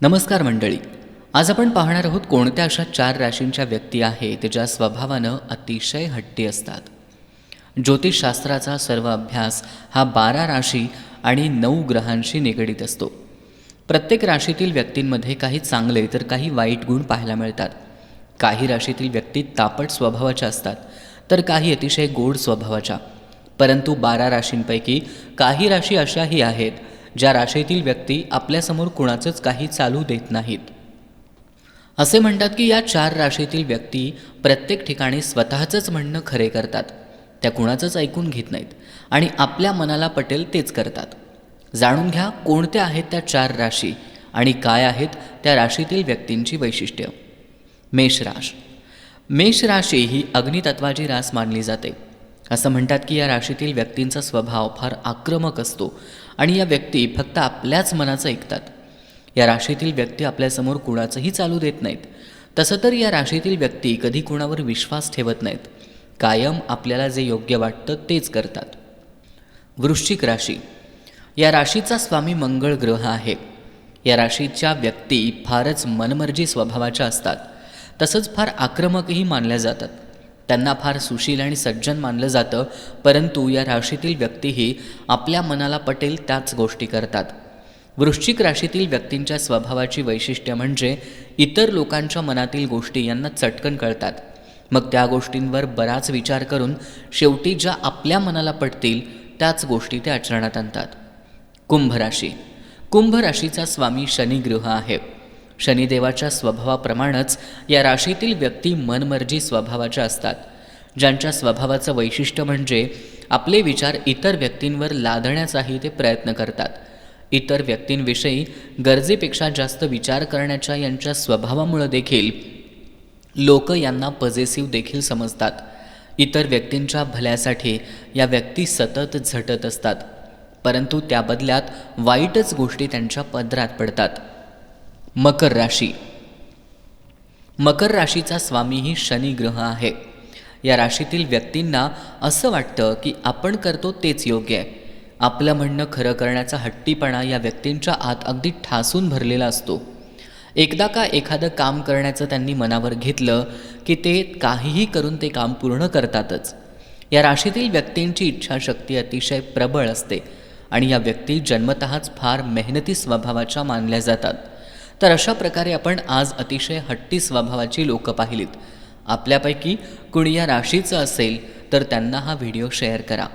नमस्कार मंडळी. आज आपण पाहणार आहोत कोणत्या अशा चार राशींच्या व्यक्ती आहेत ज्या स्वभावानं अतिशय हट्टी असतात. ज्योतिषशास्त्राचा सर्व अभ्यास हा बारा राशी आणि नऊ ग्रहांशी निगडीत असतो. प्रत्येक राशीतील व्यक्तींमध्ये काही चांगले तर काही वाईट गुण पाहायला मिळतात. काही राशीतील व्यक्ती तापट स्वभावाच्या असतात तर काही अतिशय गोड स्वभावाच्या. परंतु बारा राशींपैकी काही राशी अशाही आहेत ज्या राशीतील व्यक्ती आपल्यासमोर कुणाचंच काही चालू देत नाहीत. असे म्हणतात की या चार राशीतील व्यक्ती प्रत्येक ठिकाणी स्वतःचंच म्हणणं खरे करतात. त्या कुणाचंच ऐकून घेत नाहीत आणि आपल्या मनाला पटेल तेच करतात. जाणून घ्या कोणत्या आहेत त्या चार राशी आणि काय आहेत त्या राशीतील व्यक्तींची वैशिष्ट्य. मेषराश मेष राशी ही अग्नितत्वाची रास मानली जाते. असं म्हणतात की या राशीतील व्यक्तींचा स्वभाव फार आक्रमक असतो आणि या व्यक्ती फक्त आपल्याच मनाचं ऐकतात. या राशीतील व्यक्ती आपल्यासमोर कुणाचंही चालू देत नाहीत. तसं तर या राशीतील व्यक्ती कधी कुणावर विश्वास ठेवत नाहीत. कायम आपल्याला जे योग्य वाटतं तेच करतात. वृश्चिक राशी. या राशीचा स्वामी मंगळ ग्रह आहे. या राशीच्या व्यक्ती फारच मनमर्जी स्वभावाच्या असतात. तसंच फार आक्रमकही मानल्या जातात. त्यांना फार सुशील आणि सज्जन मानलं जातं परंतु या राशीतील व्यक्तीही आपल्या मनाला पटेल त्याच गोष्टी करतात. वृश्चिक राशीतील व्यक्तींच्या स्वभावाची वैशिष्ट्य म्हणजे इतर लोकांच्या मनातील गोष्टी यांना चटकन कळतात. मग त्या गोष्टींवर बराच विचार करून शेवटी ज्या आपल्या मनाला पटतील त्याच गोष्टी ते आचरणात आणतात. कुंभ राशी. कुंभ राशीचा स्वामी शनिग्रह आहे. शनिदेवाच्या स्वभावाप्रमाणेच या राशीतील व्यक्ती मनमर्जी स्वभावाच्या असतात. ज्यांच्या स्वभावाचं वैशिष्ट्य म्हणजे आपले विचार इतर व्यक्तींवर लादण्याचाही ते प्रयत्न करतात. इतर व्यक्तींविषयी गरजेपेक्षा जास्त विचार करण्याच्या यांच्या स्वभावामुळं देखील लोक यांना पजेसिव्ह देखील समजतात. इतर व्यक्तींच्या भल्यासाठी या व्यक्ती सतत झटत असतात. परंतु त्या बदल्यात वाईटच गोष्टी त्यांच्या पदरात पडतात. मकर राशी. मकर राशीचा स्वामीही शनी ग्रह आहे. या राशीतील व्यक्तींना असं वाटतं की आपण करतो तेच योग्य आहे. आपलं म्हणणं खरं करण्याचा हट्टीपणा या व्यक्तींच्या आत अगदी ठासून भरलेला असतो. एकदा का एखादं काम करण्याचं त्यांनी मनावर घेतलं की ते काहीही करून ते काम पूर्ण करतातच. या राशीतील व्यक्तींची इच्छाशक्ती अतिशय प्रबळ असते आणि या व्यक्ती जन्मतःच फार मेहनती स्वभावाच्या मानल्या जातात. तर अशा प्रकारे आपण आज अतिशय हट्टी स्वभावाची लोकं पाहिलीत. आपल्यापैकी कुणी या राशीचं असेल तर त्यांना हा व्हिडिओ शेअर करा.